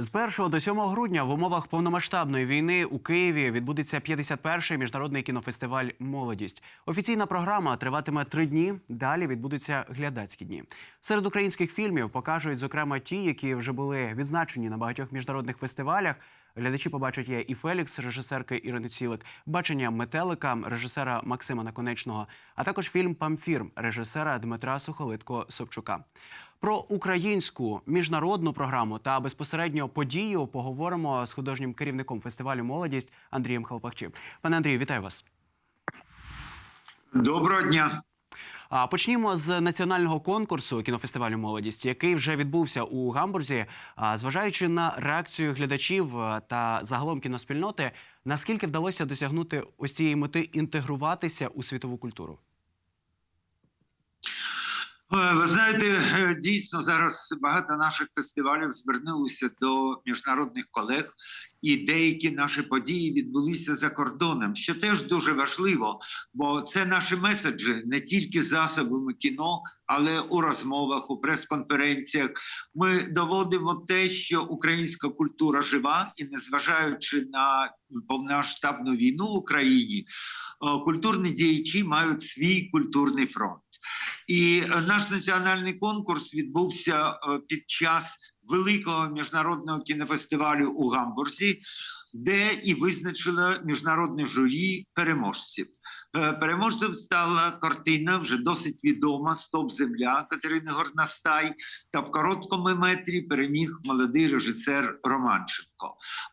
З 1 до 7 грудня в умовах повномасштабної війни у Києві відбудеться 51-й міжнародний кінофестиваль Молодість. Офіційна програма триватиме три дні. Далі відбудуться глядацькі дні. Серед українських фільмів покажуть зокрема ті, які вже були відзначені на багатьох міжнародних фестивалях. Глядачі побачать є і Фелікс, режисерки Ірини Цілик, бачення метелика, режисера Максима Наконечного, а також фільм Памфір режисера Дмитра Сухолитко Собчука. Про українську міжнародну програму та безпосередньо подію поговоримо з художнім керівником фестивалю Молодість Андрієм Халпахчі. Пане Андрію, вітаю вас. Доброго дня. Почнімо з національного конкурсу кінофестивалю Молодість, який вже відбувся у Гамбурзі. Зважаючи на реакцію глядачів та загалом кіноспільноти, наскільки вдалося досягнути ось цієї мети інтегруватися у світову культуру? Е, Ви знаєте, е, дійсно зараз багато наших фестивалів звернулися до міжнародних колег, і деякі наші події відбулися за кордоном, що теж дуже важливо, бо це наші меседжі не тільки засобами кіно, але у розмовах, у прес-конференціях. Ми доводимо те, що українська культура жива, і незважаючи на повномасштабну війну в Україні, е, культурні діячі мають свій культурний фронт. І е, наш національний конкурс відбувся е, під час великого міжнародного кінофестивалю у Гамбурзі, де і визначило міжнародне журі переможців. Е, Переможцем стала картина вже досить відома Стоп Земля Катерини Горностай. Та в короткому метрі переміг молодий режисер Романченко.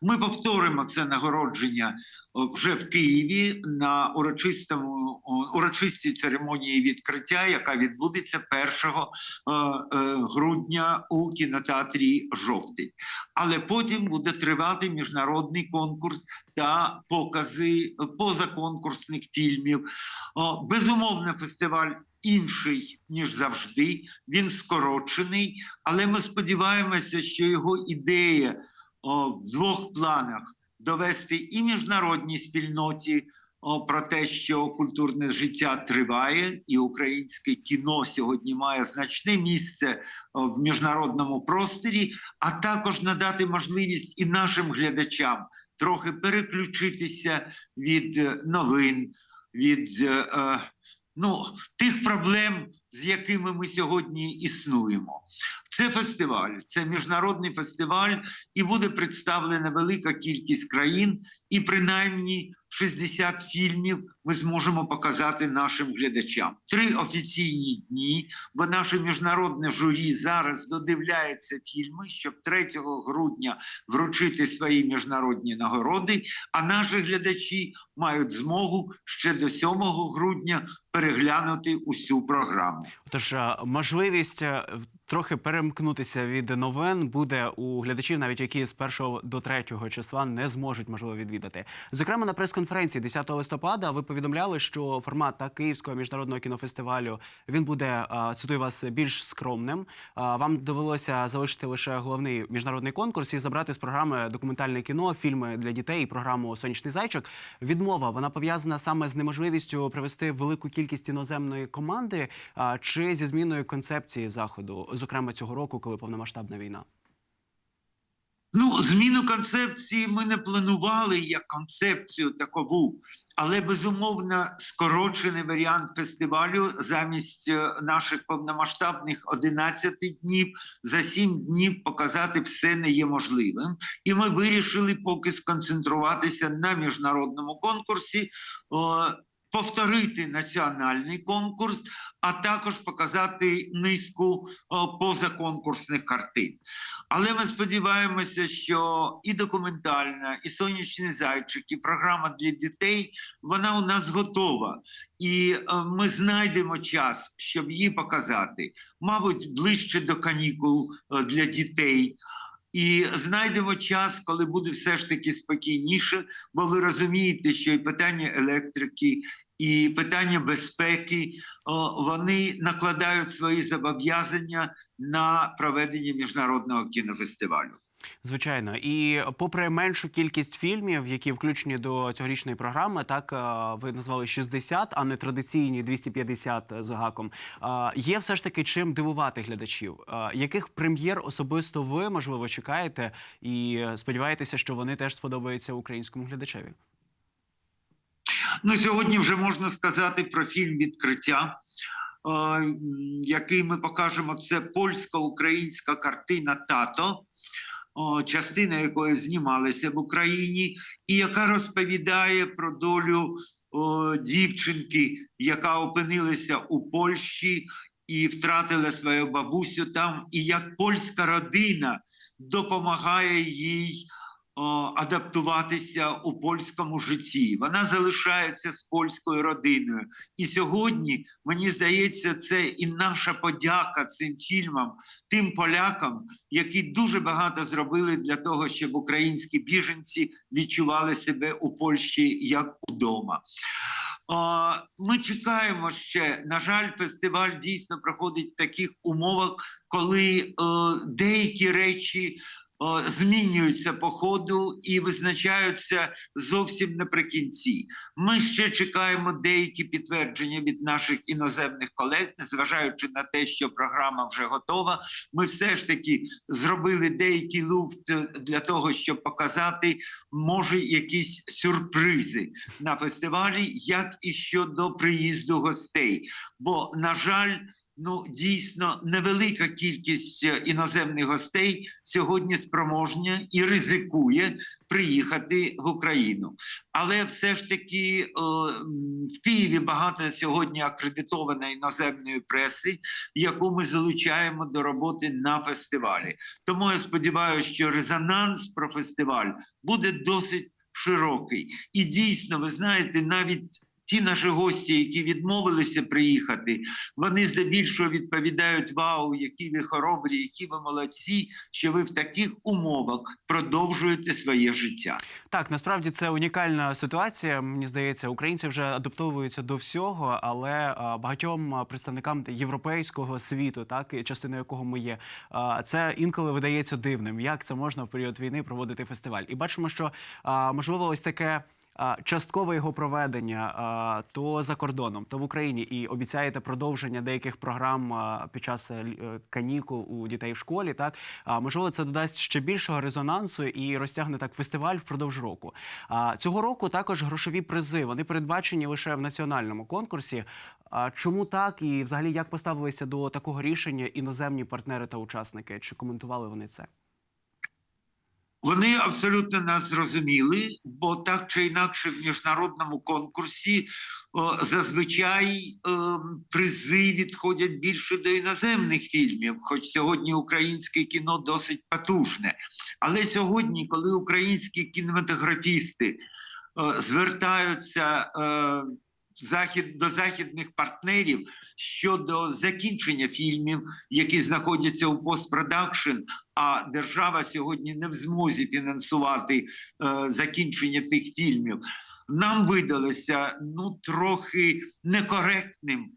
Ми повторимо це нагородження вже в Києві на урочистому урочистій церемонії відкриття, яка відбудеться 1 е, е, грудня у кінотеатрі Жовтий. Але потім буде тривати міжнародний конкурс та покази позаконкурсних фільмів. Безумовно, фестиваль інший ніж завжди. Він скорочений, але ми сподіваємося, що його ідея о, в двох планах довести і міжнародній спільноті о, про те, що культурне життя триває, і українське кіно сьогодні має значне місце о, в міжнародному просторі, а також надати можливість і нашим глядачам трохи переключитися від е, новин, від е, е, ну, тих проблем, з якими ми сьогодні існуємо. Це фестиваль, це міжнародний фестиваль, і буде представлена велика кількість країн, і принаймні 60 фільмів ми зможемо показати нашим глядачам. Три офіційні дні, бо наше міжнародне журі зараз додивляється фільми, щоб 3 грудня вручити свої міжнародні нагороди. А наші глядачі мають змогу ще до 7 грудня переглянути усю програму. Тож можливість е, трохи перемкнутися від новин буде у глядачів, навіть які з 1 до 3 числа не зможуть можливо відвідати. Зокрема, на прес-конференції 10 листопада ви повідомляли, що формат та Київського міжнародного кінофестивалю він буде цитую вас більш скромним. Вам довелося залишити лише головний міжнародний конкурс і забрати з програми документальне кіно, фільми для дітей і програму Сонячний зайчик. Відмова вона пов'язана саме з неможливістю привести велику кількість іноземної команди чи зі зміною концепції заходу, зокрема цього року, коли повномасштабна війна. Ну, зміну концепції ми не планували як концепцію такову, але безумовно скорочений варіант фестивалю замість е, наших повномасштабних 11 днів за 7 днів показати все не є можливим. І ми вирішили поки сконцентруватися на міжнародному конкурсі. Повторити національний конкурс, а також показати низку позаконкурсних картин. Але ми сподіваємося, що і документальна, і сонячний зайчик, і програма для дітей вона у нас готова. І е, ми знайдемо час, щоб її показати, мабуть, ближче до канікул е, для дітей. І знайдемо час, коли буде все ж таки спокійніше, бо ви розумієте, що і питання електрики, і питання безпеки вони накладають свої зобов'язання на проведення міжнародного кінофестивалю. Звичайно, і попри меншу кількість фільмів, які включені до цьогорічної програми, так е, ви назвали 60, а не традиційні 250 з гаком. е, Є все ж таки чим дивувати глядачів. Е, Яких прем'єр особисто ви можливо чекаєте і сподіваєтеся, що вони теж сподобаються українському глядачеві? Ну, сьогодні вже можна сказати про фільм Відкриття, який ми покажемо. Це польсько-українська картина Тато, частина якої знімалася в Україні, і яка розповідає про долю дівчинки, яка опинилася у Польщі і втратила свою бабусю там, і як польська родина допомагає їй адаптуватися у польському житті. Вона залишається з польською родиною. І сьогодні, мені здається, це і наша подяка цим фільмам, тим полякам, які дуже багато зробили для того, щоб українські біженці відчували себе у Польщі як удома. Ми чекаємо ще. На жаль, фестиваль дійсно проходить в таких умовах, коли е, деякі речі змінюються по ходу і визначаються зовсім наприкінці. Ми ще чекаємо деякі підтвердження від наших іноземних колег, незважаючи на те, що програма вже готова. Ми все ж таки зробили деякий луфт е, для того, щоб показати, може, якісь сюрпризи на фестивалі, як і щодо приїзду гостей. Бо, на жаль, ну дійсно невелика кількість е, іноземних гостей сьогодні спроможня і ризикує приїхати в Україну. Але все ж таки е, в Києві багато сьогодні акредитованої іноземної преси, яку ми залучаємо до роботи на фестивалі. Тому я сподіваюся, що резонанс про фестиваль буде досить широкий. І дійсно, ви знаєте, навіть ті наші гості, які відмовилися приїхати, вони здебільшого відповідають: Вау, які ви хоробрі, які ви молодці, що ви в таких умовах продовжуєте своє життя. Так, насправді це унікальна ситуація. Мені здається, українці вже адаптовуються до всього, але багатьом представникам європейського світу, так частиною якого ми є, це інколи видається дивним. Як це можна в період війни проводити фестиваль? І бачимо, що можливо ось таке. Часткове його проведення то за кордоном, то в Україні, і обіцяєте продовження деяких програм під час е, е, канікул у дітей в школі. Так можливо, це додасть ще більшого резонансу і розтягне так фестиваль впродовж року. Цього року також грошові призи вони передбачені лише в національному конкурсі. Чому так і взагалі як поставилися до такого рішення іноземні партнери та учасники? Чи коментували вони це? Вони абсолютно нас зрозуміли, бо так чи інакше в міжнародному конкурсі о, зазвичай е, призи відходять більше до іноземних фільмів, хоч сьогодні українське кіно досить потужне. Але сьогодні, коли українські кінематографісти е, звертаються е, захід, до західних партнерів щодо закінчення фільмів, які знаходяться у постпродакшн, а держава сьогодні не в змозі фінансувати е, закінчення тих фільмів. Нам видалося ну трохи некоректним, е,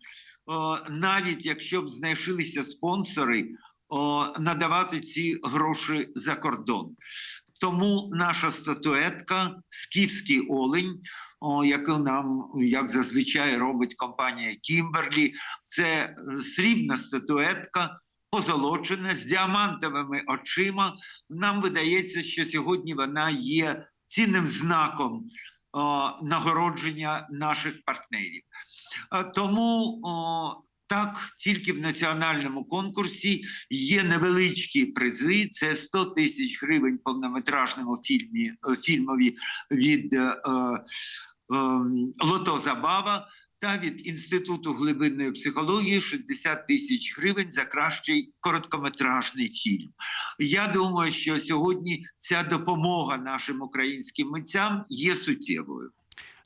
навіть якщо б знайшлися спонсори, о, надавати ці гроші за кордон. Тому наша статуетка Скіфський олень, о, яку нам, як зазвичай, робить компанія Кімберлі, це е, срібна статуетка, позолочена з діамантовими очима. Нам видається, що сьогодні вона є цінним знаком о, нагородження наших партнерів. Тому о, так, тільки в національному конкурсі є невеличкі призи. Це 100 тисяч гривень повнометражному фільмі, е, фільмові від е, е, ем, Лото Забава та від Інституту глибинної психології 60 тисяч гривень за кращий короткометражний фільм. Я думаю, що сьогодні ця допомога нашим українським митцям є суттєвою.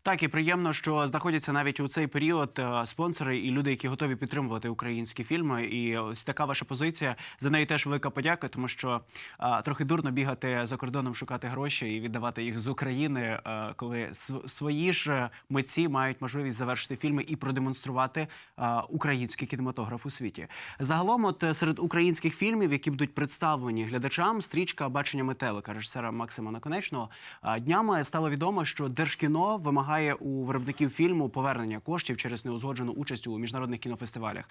Так і приємно, що знаходяться навіть у цей період е, спонсори і люди, які готові підтримувати українські фільми. І ось така ваша позиція. За неї теж велика подяка, тому що е, трохи дурно бігати за кордоном, шукати гроші і віддавати їх з України, е, коли св- свої ж митці мають можливість завершити фільми і продемонструвати е, український кінематограф у світі. Загалом, от серед українських фільмів, які будуть представлені глядачам, стрічка бачення метелика режисера Максима Наконечного. А, Днями стало відомо, що Держкіно вимагає у виробників фільму повернення коштів через неузгоджену участь у міжнародних кінофестивалях.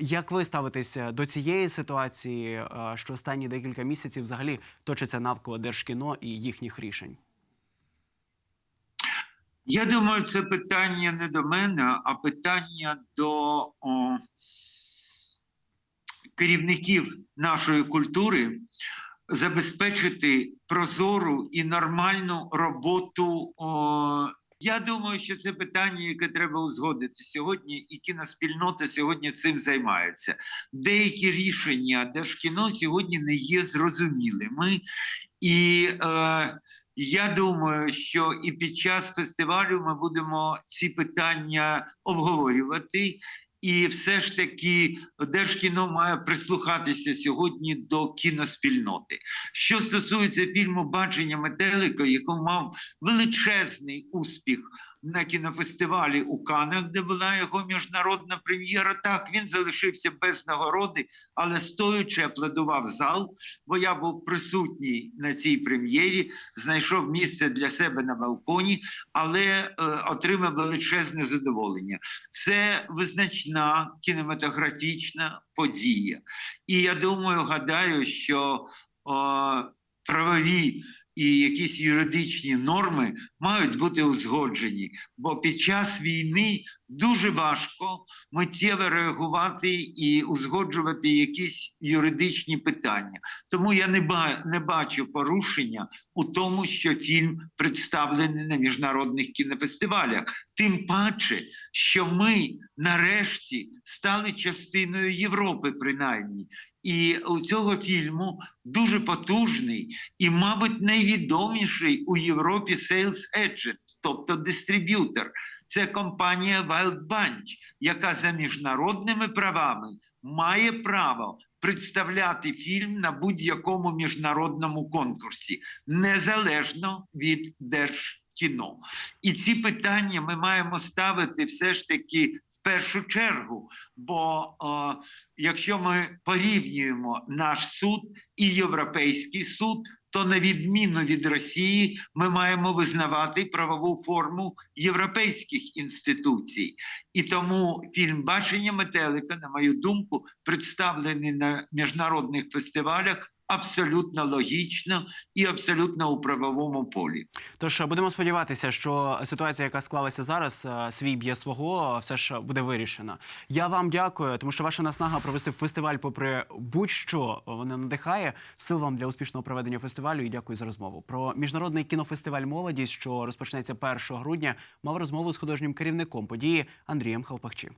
Як ви ставитеся до цієї ситуації, що останні декілька місяців взагалі точиться навколо Держкіно і їхніх рішень? Я думаю, це питання не до мене, а питання до о, керівників нашої культури забезпечити прозору і нормальну роботу. О, я думаю, що це питання, яке треба узгодити сьогодні, і кіноспільнота сьогодні цим займається. Деякі рішення Держкіно сьогодні не є зрозумілими. І е, я думаю, що і під час фестивалю ми будемо ці питання обговорювати. І все ж таки Держкіно має прислухатися сьогодні до кіноспільноти. Що стосується фільму Бачення метелика, який мав величезний успіх на кінофестивалі у Канах, де була його міжнародна прем'єра. Так, він залишився без нагороди, але стоячи аплодував зал, бо я був присутній на цій прем'єрі, знайшов місце для себе на балконі, але е, отримав величезне задоволення. Це визначна кінематографічна подія. І я думаю, гадаю, що о, правові і якісь юридичні норми мають бути узгоджені, бо під час війни дуже важко миттєво реагувати і узгоджувати якісь юридичні питання. Тому я не, ба- не бачу порушення у тому, що фільм представлений на міжнародних кінофестивалях. Тим паче, що ми нарешті стали частиною Європи, принаймні. І у цього фільму дуже потужний і, мабуть, найвідоміший у Європі sales agent, тобто дистриб'ютор. Це компанія Wild Bunch, яка за міжнародними правами має право представляти фільм на будь-якому міжнародному конкурсі, незалежно від держкіно. І ці питання ми маємо ставити все ж таки в першу чергу. Бо о, якщо ми порівнюємо наш суд і Європейський суд, то на відміну від Росії ми маємо визнавати правову форму європейських інституцій. І тому фільм Бачення метелика, на мою думку, представлений на міжнародних фестивалях абсолютно логічно і абсолютно у правовому полі. Тож е, будемо сподіватися, що ситуація, яка склалася зараз, е, свій б'є свого, все ж буде вирішена. Я вам дякую, тому що ваша наснага провести фестиваль, попри будь-що, вона надихає. Сил вам для успішного проведення фестивалю і дякую за розмову. Про міжнародний кінофестиваль Молодість, що розпочнеться 1 грудня, мав розмову з художнім керівником події Андрієм Халпахчі.